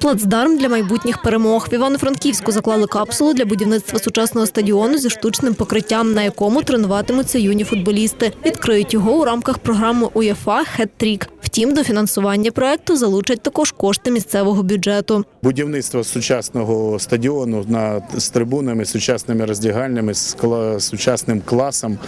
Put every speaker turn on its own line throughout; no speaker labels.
Плацдарм для майбутніх перемог. В Івано-Франківську заклали капсулу для будівництва сучасного стадіону зі штучним покриттям, на якому тренуватимуться юні футболісти. Відкриють його у рамках програми УЄФА «Хет-трік». Втім, до фінансування проекту залучать також кошти місцевого бюджету.
Будівництво сучасного стадіону на, з трибунами, сучасними роздягальнями, з сучасним класом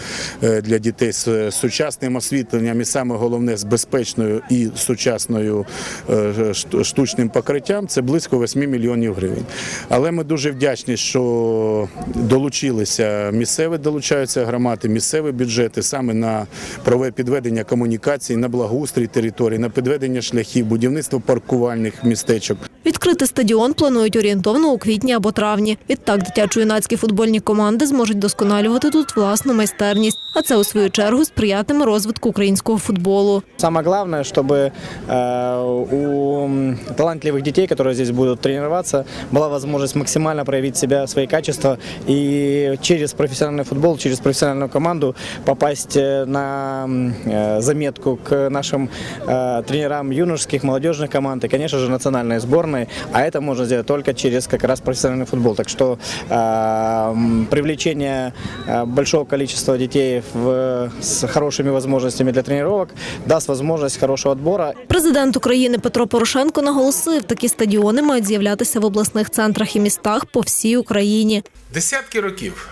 е, для дітей, з сучасним освітленням і саме головне з безпечною і сучасною е, штучним покриттям це близько 8 мільйонів гривень. Але ми дуже вдячні, що долучилися місцеві, долучаються громади, місцеві бюджети саме на прове- підведення комунікацій, на благоустрій території, на підведення шляхів, будівництво паркувальних містечок.
Відкрити стадіон планують орієнтовно у квітні або травні. Відтак дитячо-юнацькі футбольні команди зможуть досконалювати тут власну майстерність. А це у свою чергу сприятиме розвитку українського футболу.
Самое главное, чтобы э, у м, талантливых детей, которые здесь будут тренироваться, была возможность максимально проявить себя, свои качества и через профессиональный футбол, через профессиональную команду попасть э, на м, э, заметку к нашим э, тренерам юношеских, молодежных команд и, конечно же, национальной сборной. А это можно сделать только через как раз профессиональный футбол. Так что э, м, привлечение э, большого количества детей в, с хорошими возможностями для тренировок даст возможность хорошего отбора
Президент України Петро Порошенко наголосив, такі стадіони мають з'являтися в обласних центрах і містах по всій Україні.
Десятки років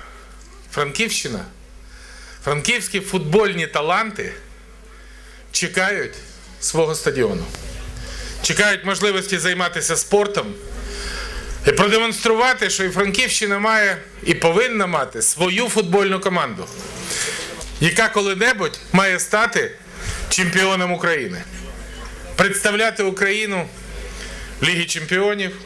Франківщина, франківські футбольні таланти чекають свого стадіону, чекають можливості займатися спортом і продемонструвати, що і Франківщина має і повинна мати свою футбольну команду, яка коли-небудь має стати чемпіоном України, представляти Україну в Лігі Чемпіонів,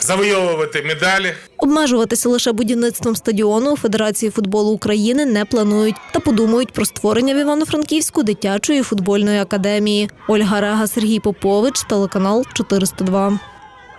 завойовувати медалі.
Обмежуватися лише будівництвом стадіону у Федерації футболу України не планують та подумають про створення в Івано-Франківську дитячої футбольної академії. Ольга Рега, Сергій Попович, телеканал 402.